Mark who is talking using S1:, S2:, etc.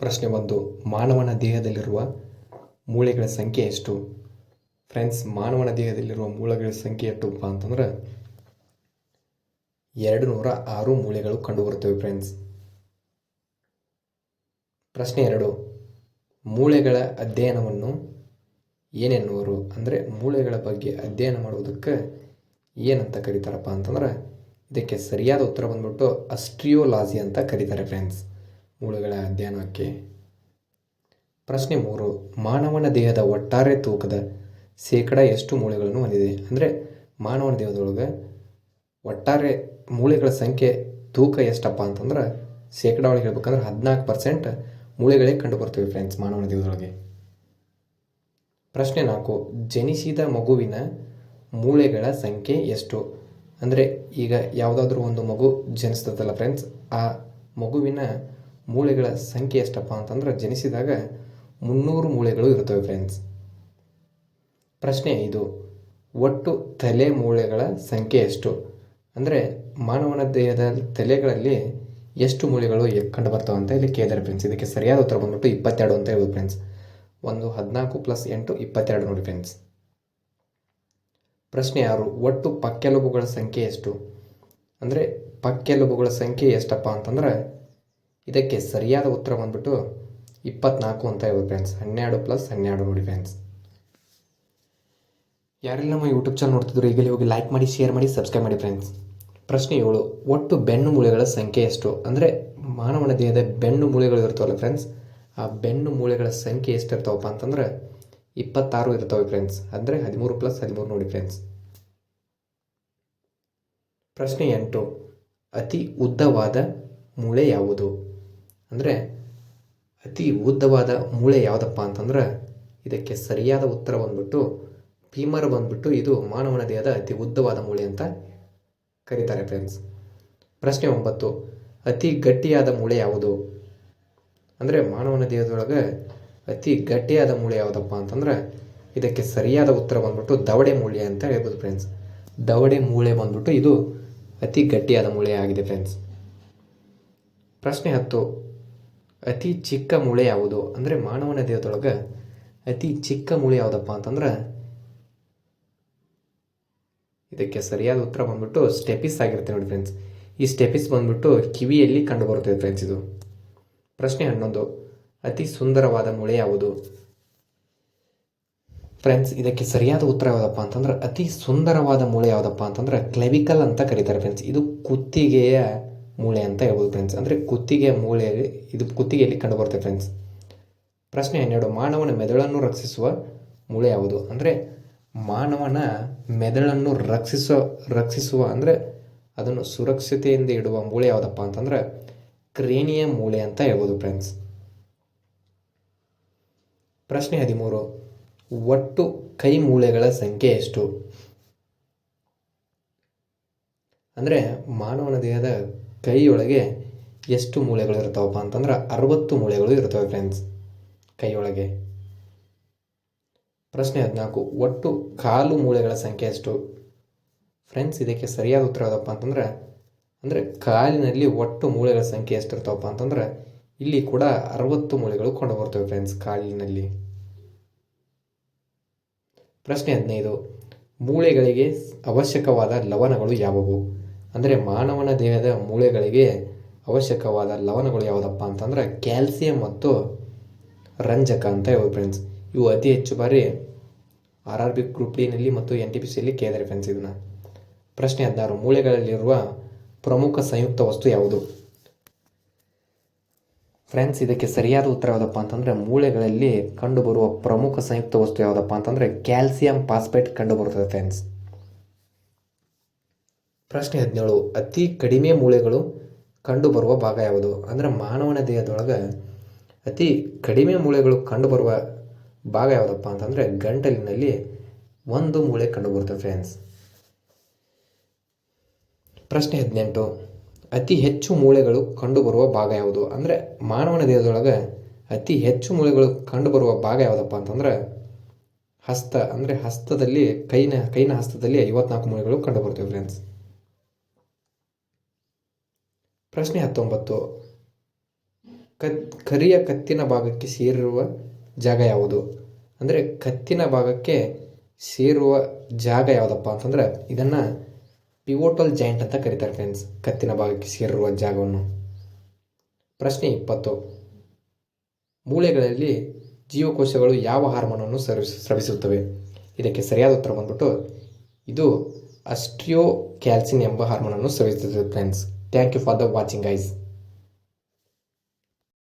S1: ಪ್ರಶ್ನೆ ಒಂದು, ಮಾನವನ ದೇಹದಲ್ಲಿರುವ ಮೂಳೆಗಳ ಸಂಖ್ಯೆ ಎಷ್ಟು? ಫ್ರೆಂಡ್ಸ್ ಮಾನವನ ದೇಹದಲ್ಲಿರುವ ಮೂಳೆಗಳ ಸಂಖ್ಯೆ ಎಷ್ಟಪ್ಪ ಅಂತಂದ್ರೆ ಎರಡು ನೂರ ಆರು ಮೂಳೆಗಳು ಕಂಡುಬರುತ್ತವೆ ಫ್ರೆಂಡ್ಸ್ ಪ್ರಶ್ನೆ ಎರಡು, ಮೂಳೆಗಳ ಅಧ್ಯಯನವನ್ನು ಏನೆನ್ನುವರು? ಅಂದರೆ ಮೂಳೆಗಳ ಬಗ್ಗೆ ಅಧ್ಯಯನ ಮಾಡುವುದಕ್ಕೆ ಏನಂತ ಕರೀತಾರಪ್ಪ ಅಂತಂದ್ರೆ, ಇದಕ್ಕೆ ಸರಿಯಾದ ಉತ್ತರ ಬಂದ್ಬಿಟ್ಟು ಅಸ್ಟ್ರಿಯೋಲಾಜಿ ಅಂತ ಕರೀತಾರೆ ಫ್ರೆಂಡ್ಸ್ ಮೂಳೆಗಳ ಅಧ್ಯಯನಕ್ಕೆ. ಪ್ರಶ್ನೆ ಮೂರು, ಮಾನವನ ದೇಹದ ಒಟ್ಟಾರೆ ತೂಕದ ಶೇಕಡ ಎಷ್ಟು ಮೂಳೆಗಳನ್ನು ಹೊಂದಿದೆ? ಅಂದರೆ ಮಾನವನ ದೇಹದೊಳಗೆ ಒಟ್ಟಾರೆ ಮೂಳೆಗಳ ಸಂಖ್ಯೆ ತೂಕ ಎಷ್ಟಪ್ಪ ಅಂತಂದ್ರೆ ಶೇಕಡ ಒಳಗೆ ಹೇಳ್ಬೇಕಂದ್ರೆ ಹದಿನಾಲ್ಕು ಪರ್ಸೆಂಟ್ ಮೂಳೆಗಳೇ ಕಂಡುಬರ್ತವೆ ಫ್ರೆಂಡ್ಸ್ ಮಾನವನ ದೇಹದೊಳಗೆ. ಪ್ರಶ್ನೆ ನಾಲ್ಕು, ಜನಿಸಿದ ಮಗುವಿನ ಮೂಳೆಗಳ ಸಂಖ್ಯೆ ಎಷ್ಟು? ಅಂದರೆ ಈಗ ಯಾವುದಾದ್ರೂ ಒಂದು ಮಗು ಜನಿಸ್ತದಲ್ಲ ಫ್ರೆಂಡ್ಸ್ ಆ ಮಗುವಿನ ಮೂಳೆಗಳ ಸಂಖ್ಯೆ ಎಷ್ಟಪ್ಪ ಅಂತಂದ್ರೆ ಜನಿಸಿದಾಗ ಮುನ್ನೂರು ಮೂಳೆಗಳು ಇರ್ತವೆ ಫ್ರೆಂಡ್ಸ್ ಪ್ರಶ್ನೆ ಇದು, ಒಟ್ಟು ತಲೆ ಮೂಳೆಗಳ ಸಂಖ್ಯೆ ಎಷ್ಟು? ಅಂದರೆ ಮಾನವನ ದೇಹದ ತಲೆಗಳಲ್ಲಿ ಎಷ್ಟು ಮೂಳೆಗಳು ಕಂಡು ಬರ್ತಾವೆ ಅಂತ ಇಲ್ಲಿ ಕೇಳಿದ್ದಾರೆ ಫ್ರೆಂಡ್ಸ್ ಇದಕ್ಕೆ ಸರಿಯಾದ ಉತ್ತರ ಬಂದ್ಬಿಟ್ಟು ಇಪ್ಪತ್ತೆರಡು ಅಂತ ಹೇಳ್ಬೋದು ಫ್ರೆಂಡ್ಸ್ ಒಂದು ಹದಿನಾಲ್ಕು ಪ್ಲಸ್ ಎಂಟು ಇಪ್ಪತ್ತೆರಡು ನೋಡಿ ಫ್ರೆಂಡ್ಸ್ ಪ್ರಶ್ನೆ ಆರು, ಒಟ್ಟು ಪಕ್ಕೆಲುಬುಗಳ ಸಂಖ್ಯೆ ಎಷ್ಟು? ಅಂದರೆ ಪಕ್ಕೆಲುಬುಗಳ ಸಂಖ್ಯೆ ಎಷ್ಟಪ್ಪ ಅಂತಂದ್ರೆ ಇದಕ್ಕೆ ಸರಿಯಾದ ಉತ್ತರ ಬಂದ್ಬಿಟ್ಟು ಇಪ್ಪತ್ನಾಲ್ಕು ಅಂತ ಇವೆ ಫ್ರೆಂಡ್ಸ್ ಹನ್ನೆರಡು ಪ್ಲಸ್ ಹನ್ನೆರಡು ನೋಡಿ ಫ್ರೆಂಡ್ಸ್ ಯಾರೆಲ್ಲ ನಮ್ಮ ಯೂಟ್ಯೂಬ್ ಚಾನಲ್ ನೋಡ್ತಿದ್ರು, ಈಗಲೇ ಹೋಗಿ ಲೈಕ್ ಮಾಡಿ ಶೇರ್ ಮಾಡಿ ಸಬ್ಸ್ಕ್ರೈಬ್ ಮಾಡಿ ಫ್ರೆಂಡ್ಸ್ ಪ್ರಶ್ನೆ ಏಳು, ಒಟ್ಟು ಬೆನ್ನು ಮೂಳೆಗಳ ಸಂಖ್ಯೆ ಎಷ್ಟು? ಅಂದರೆ ಮಾನವನ ದೇಹದ ಬೆನ್ನು ಮೂಳೆಗಳು ಇರ್ತವಲ್ಲ ಫ್ರೆಂಡ್ಸ್ ಆ ಬೆನ್ನು ಮೂಳೆಗಳ ಸಂಖ್ಯೆ ಎಷ್ಟು ಇರ್ತಾವಪ್ಪ ಅಂತಂದ್ರೆ ಇಪ್ಪತ್ತಾರು ಇರ್ತವೆ ಫ್ರೆಂಡ್ಸ್ ಅಂದರೆ ಹದಿಮೂರು ಪ್ಲಸ್ ಹದಿಮೂರು ನೋಡಿ ಫ್ರೆಂಡ್ಸ್ ಪ್ರಶ್ನೆ ಎಂಟು, ಅತಿ ಉದ್ದವಾದ ಮೂಳೆ ಯಾವುದು? ಅಂದರೆ ಅತಿ ಉದ್ದವಾದ ಮೂಳೆ ಯಾವುದಪ್ಪ ಅಂತಂದ್ರೆ ಇದಕ್ಕೆ ಸರಿಯಾದ ಉತ್ತರ ಬಂದ್ಬಿಟ್ಟು ಪೀಮರ್ ಬಂದ್ಬಿಟ್ಟು ಇದು ಮಾನವನ ದೇಹದ ಅತಿ ಉದ್ದವಾದ ಮೂಳೆ ಅಂತ ಕರೀತಾರೆ ಫ್ರೆಂಡ್ಸ್ ಪ್ರಶ್ನೆ ಒಂಬತ್ತು, ಅತಿ ಗಟ್ಟಿಯಾದ ಮೂಳೆ ಯಾವುದು? ಅಂದರೆ ಮಾನವನ ದೇಹದೊಳಗೆ ಅತಿ ಗಟ್ಟಿಯಾದ ಮೂಳೆ ಯಾವುದಪ್ಪ ಅಂತಂದ್ರೆ ಇದಕ್ಕೆ ಸರಿಯಾದ ಉತ್ತರ ಬಂದ್ಬಿಟ್ಟು ದವಡೆ ಮೂಳೆ ಅಂತ ಹೇಳ್ಬೋದು ಫ್ರೆಂಡ್ಸ್ ದವಡೆ ಮೂಳೆ ಬಂದ್ಬಿಟ್ಟು ಇದು ಅತಿ ಗಟ್ಟಿಯಾದ ಮೂಳೆ ಆಗಿದೆ ಫ್ರೆಂಡ್ಸ್ ಪ್ರಶ್ನೆ ಹತ್ತು ಅತಿ ಚಿಕ್ಕ ಮೂಳೆ ಯಾವುದು? ಅಂದರೆ ಮಾನವನ ದೇಹದೊಳಗೆ ಅತಿ ಚಿಕ್ಕ ಮೂಳೆ ಯಾವುದಪ್ಪ ಅಂತಂದ್ರೆ ಇದಕ್ಕೆ ಸರಿಯಾದ ಉತ್ತರ ಬಂದ್ಬಿಟ್ಟು ಸ್ಟೆಪಿಸ್ ಆಗಿರುತ್ತೆ ನೋಡಿ ಫ್ರೆಂಡ್ಸ್ ಈ ಸ್ಟೆಪಿಸ್ ಬಂದ್ಬಿಟ್ಟು ಕಿವಿಯಲ್ಲಿ ಕಂಡು ಬರುತ್ತೆ ಫ್ರೆಂಡ್ಸ್ ಇದು. ಪ್ರಶ್ನೆ ಹನ್ನೊಂದು. ಅತಿ ಸುಂದರವಾದ ಮೂಳೆ ಯಾವುದು? ಫ್ರೆಂಡ್ಸ್ ಇದಕ್ಕೆ ಸರಿಯಾದ ಉತ್ತರ ಯಾವುದಪ್ಪ ಅಂತಂದ್ರೆ ಅತಿ ಸುಂದರವಾದ ಮೂಳೆ ಯಾವುದಪ್ಪ ಅಂತಂದ್ರೆ ಕ್ಲೆವಿಕಲ್ ಅಂತ ಕರೀತಾರೆ ಫ್ರೆಂಡ್ಸ್ ಇದು ಕುತ್ತಿಗೆಯ ಮೂಳೆ ಅಂತ ಹೇಳ್ಬೋದು ಫ್ರೆಂಡ್ಸ್ ಅಂದರೆ ಕುತ್ತಿಗೆ ಮೂಳೆಯಲ್ಲಿ ಇದು ಕುತ್ತಿಗೆಯಲ್ಲಿ ಕಂಡುಬರುತ್ತೆ ಫ್ರೆಂಡ್ಸ್ ಪ್ರಶ್ನೆ ಹನ್ನೆರಡು, ಮಾನವನ ಮೆದುಳನ್ನು ರಕ್ಷಿಸುವ ಮೂಳೆ ಯಾವುದು? ಅಂದರೆ ಮಾನವನ ಮೆದುಳನ್ನು ರಕ್ಷಿಸೋ, ರಕ್ಷಿಸುವ, ಅಂದರೆ ಅದನ್ನು ಸುರಕ್ಷತೆಯಿಂದ ಇಡುವ ಮೂಳೆ ಯಾವುದಪ್ಪ ಅಂತಂದ್ರೆ ಕ್ರೇನಿಯ ಮೂಳೆ ಅಂತ ಹೇಳ್ಬೋದು ಫ್ರೆಂಡ್ಸ್ ಪ್ರಶ್ನೆ ಹದಿಮೂರು, ಒಟ್ಟು ಕೈ ಮೂಳೆಗಳ ಸಂಖ್ಯೆ ಎಷ್ಟು? ಅಂದರೆ ಮಾನವನ ದೇಹದ ಕೈಯೊಳಗೆ ಎಷ್ಟು ಮೂಳೆಗಳು ಇರ್ತಾವಪ್ಪ ಅಂತಂದ್ರೆ ಅರವತ್ತು ಮೂಳೆಗಳು ಇರ್ತವೆ ಫ್ರೆಂಡ್ಸ್ ಕೈಯೊಳಗೆ. ಪ್ರಶ್ನೆ ಹದಿನಾಲ್ಕು, ಒಟ್ಟು ಕಾಲು ಮೂಳೆಗಳ ಸಂಖ್ಯೆ ಎಷ್ಟು? ಫ್ರೆಂಡ್ಸ್ ಇದಕ್ಕೆ ಸರಿಯಾದ ಉತ್ತರ ಯಾವುದಪ್ಪ ಅಂತಂದ್ರೆ, ಅಂದರೆ ಕಾಲಿನಲ್ಲಿ ಒಟ್ಟು ಮೂಳೆಗಳ ಸಂಖ್ಯೆ ಎಷ್ಟು ಇರ್ತಾವಪ್ಪ ಅಂತಂದ್ರೆ, ಇಲ್ಲಿ ಕೂಡ ಅರವತ್ತು ಮೂಳೆಗಳು ಕಂಡು ಬರ್ತವೆ ಫ್ರೆಂಡ್ಸ್ ಕಾಲಿನಲ್ಲಿ. ಪ್ರಶ್ನೆ ಹದಿನೈದು, ಮೂಳೆಗಳಿಗೆ ಅವಶ್ಯಕವಾದ ಲವಣಗಳು ಯಾವುವು? ಅಂದರೆ ಮಾನವನ ದೇಹದ ಮೂಳೆಗಳಿಗೆ ಅವಶ್ಯಕವಾದ ಲವಣಗಳು ಯಾವುದಪ್ಪ ಅಂತಂದ್ರೆ ಕ್ಯಾಲ್ಸಿಯಂ ಮತ್ತು ರಂಜಕ ಅಂತ ಹೇಳ್ಬೋದು ಫ್ರೆಂಡ್ಸ್ ಇವು ಅತಿ ಹೆಚ್ಚು ಬಾರಿ ಆರ್ ಆರ್ ಬಿ ಗ್ರೂಪ್ ಡಿನಲ್ಲಿ ಮತ್ತು ಎನ್ ಟಿ ಪಿ ಸಿಯಲ್ಲಿ ಕೇಳಿದ್ದಾರೆ ಫ್ರೆಂಡ್ಸ್ ಇದನ್ನು. ಪ್ರಶ್ನೆ ಹದಿನಾರು, ಮೂಳೆಗಳಲ್ಲಿರುವ ಪ್ರಮುಖ ಸಂಯುಕ್ತ ವಸ್ತು ಯಾವುದು? ಫ್ರೆಂಡ್ಸ್ ಇದಕ್ಕೆ ಸರಿಯಾದ ಉತ್ತರ ಯಾವುದಪ್ಪ ಅಂತಂದರೆ ಮೂಳೆಗಳಲ್ಲಿ ಕಂಡುಬರುವ ಪ್ರಮುಖ ಸಂಯುಕ್ತ ವಸ್ತು ಯಾವುದಪ್ಪ ಅಂತಂದರೆ ಕ್ಯಾಲ್ಸಿಯಂ ಪಾಸ್ಪೇಟ್ ಕಂಡುಬರುತ್ತದೆ ಫ್ರೆಂಡ್ಸ್ ಪ್ರಶ್ನೆ ಹದಿನೇಳು, ಅತಿ ಕಡಿಮೆ ಮೂಳೆಗಳು ಕಂಡುಬರುವ ಭಾಗ ಯಾವುದು? ಅಂದರೆ ಮಾನವನ ದೇಹದೊಳಗೆ ಅತಿ ಕಡಿಮೆ ಮೂಳೆಗಳು ಕಂಡುಬರುವ ಭಾಗ ಯಾವುದಪ್ಪ ಅಂತಂದರೆ ಗಂಟಲಿನಲ್ಲಿ ಒಂದು ಮೂಳೆ ಕಂಡುಬರುತ್ತೆ ಫ್ರೆಂಡ್ಸ್ ಪ್ರಶ್ನೆ ಹದಿನೆಂಟು, ಅತಿ ಹೆಚ್ಚು ಮೂಳೆಗಳು ಕಂಡುಬರುವ ಭಾಗ ಯಾವುದು? ಅಂದರೆ ಮಾನವನ ದೇಹದೊಳಗೆ ಅತಿ ಹೆಚ್ಚು ಮೂಳೆಗಳು ಕಂಡುಬರುವ ಭಾಗ ಯಾವುದಪ್ಪ ಅಂತಂದ್ರೆ ಹಸ್ತ, ಅಂದರೆ ಹಸ್ತದಲ್ಲಿ ಕೈನ ಕೈನ ಹಸ್ತದಲ್ಲಿ ಐವತ್ನಾಲ್ಕು ಮೂಳೆಗಳು ಕಂಡುಬರ್ತವೆ ಫ್ರೆಂಡ್ಸ್ ಪ್ರಶ್ನೆ ಹತ್ತೊಂಬತ್ತು. ಕತ್, ಕರಿಯ ಕತ್ತಿನ ಭಾಗಕ್ಕೆ ಸೇರಿರುವ ಜಾಗ ಯಾವುದು? ಅಂದರೆ ಕತ್ತಿನ ಭಾಗಕ್ಕೆ ಸೇರುವ ಜಾಗ ಯಾವುದಪ್ಪ ಅಂತಂದ್ರೆ ಇದನ್ನು ಪಿವೋಟಲ್ ಜಾಯಿಂಟ್ ಅಂತ ಕರೀತಾರೆ ಫ್ರೆಂಡ್ಸ್ ಕತ್ತಿನ ಭಾಗಕ್ಕೆ ಸೇರಿರುವ ಜಾಗವನ್ನು. ಪ್ರಶ್ನೆ ಇಪ್ಪತ್ತು. ಮೂಳೆಗಳಲ್ಲಿ ಜೀವಕೋಶಗಳು ಯಾವ ಹಾರ್ಮೋನನ್ನು ಸ್ರವಿಸ್ ಸ್ರವಿಸುತ್ತವೆ? ಇದಕ್ಕೆ ಸರಿಯಾದ ಉತ್ತರ ಬಂದ್ಬಿಟ್ಟು ಇದು ಅಸ್ಟ್ರಿಯೋ ಕ್ಯಾಲ್ಸಿನ್ ಎಂಬ ಹಾರ್ಮೋನನ್ನು ಸ್ರವಿಸುತ್ತದೆ friends Thank you for the watching guys.